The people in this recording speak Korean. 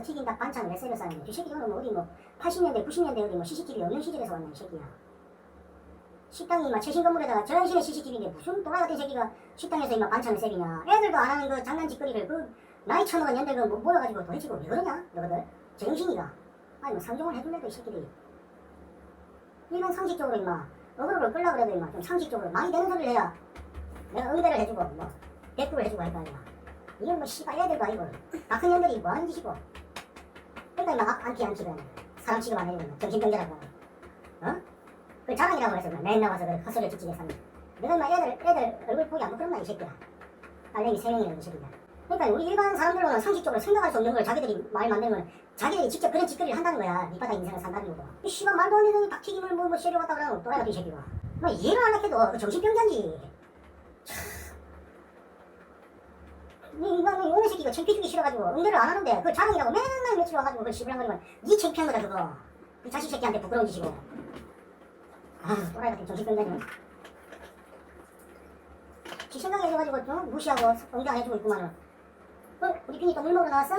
식당에서 튀긴 닭 반찬을 왜 새로 싸는데 이 새끼 뭐 어디 뭐 80년대 90년대 어디 뭐 CCTV 없는 시절에서 왔나 이 새끼야. 식당이 막 최신 건물에다가 전신에 CCTV인데 무슨 또라이 같은 새끼가 식당에서 이막 반찬을 세비냐. 애들도 안 하는 그 장난짓거리를 그 나이 처먹은 년들 그뭐 모여가지고 도대체 왜 그러냐 너희들. 정신이가. 아니 뭐 상종을 해줄래도 이 새끼들이. 일반 상식적으로 임마. 어그로를 끌라 그래도 임마. 좀 상식적으로 많이 되는 소리를 해야 내가 응대를 해주고 뭐 대꾸를 해주고 할 거 아니야 이건 뭐 씨발 애들도 아니고 다 큰 년들이 뭐 하는 짓이고 임마 악- 안티 안티가 사람 취급 안 해주는 정신병자라고 어? 그 자랑이라고 해서 맨날 와서 그 헛소리를 찍찍해 샀는데 내가 임마 애들 애들 얼굴 보기 안 부끄럽나 이 새끼야. 딸내미 세 명이라는 이 새끼야. 그러니까 우리 일반 사람들로는 상식적으로 생각할 수 없는 걸 자기들이 말건 자기들이 직접 그런 짓거리를 한다는 거야. 밑바닥 인생을 산다는 거고. 이 씨발 말도 안 되는 닭튀김을 뭐, 뭐 쉐려갔다 그러는 또라이 같은 이 새끼가. 뭐 이해를 안 해도 그 정신병자인지 이 인간이 오는 새끼가 창피 주기 싫어가지고 응대를 안 하는데 그 자랑이라고 맨날 며칠 와가지고 그 시부랑거리면 니 창피한 거다 그거 이 자식 새끼한테 부끄러운 짓이고 아 또라이 같은 정신병자니 지 생각해줘가지고 좀 무시하고 응대 안 해주고 있구만은 어? 우리 빈이 또물 먹으러 나왔어?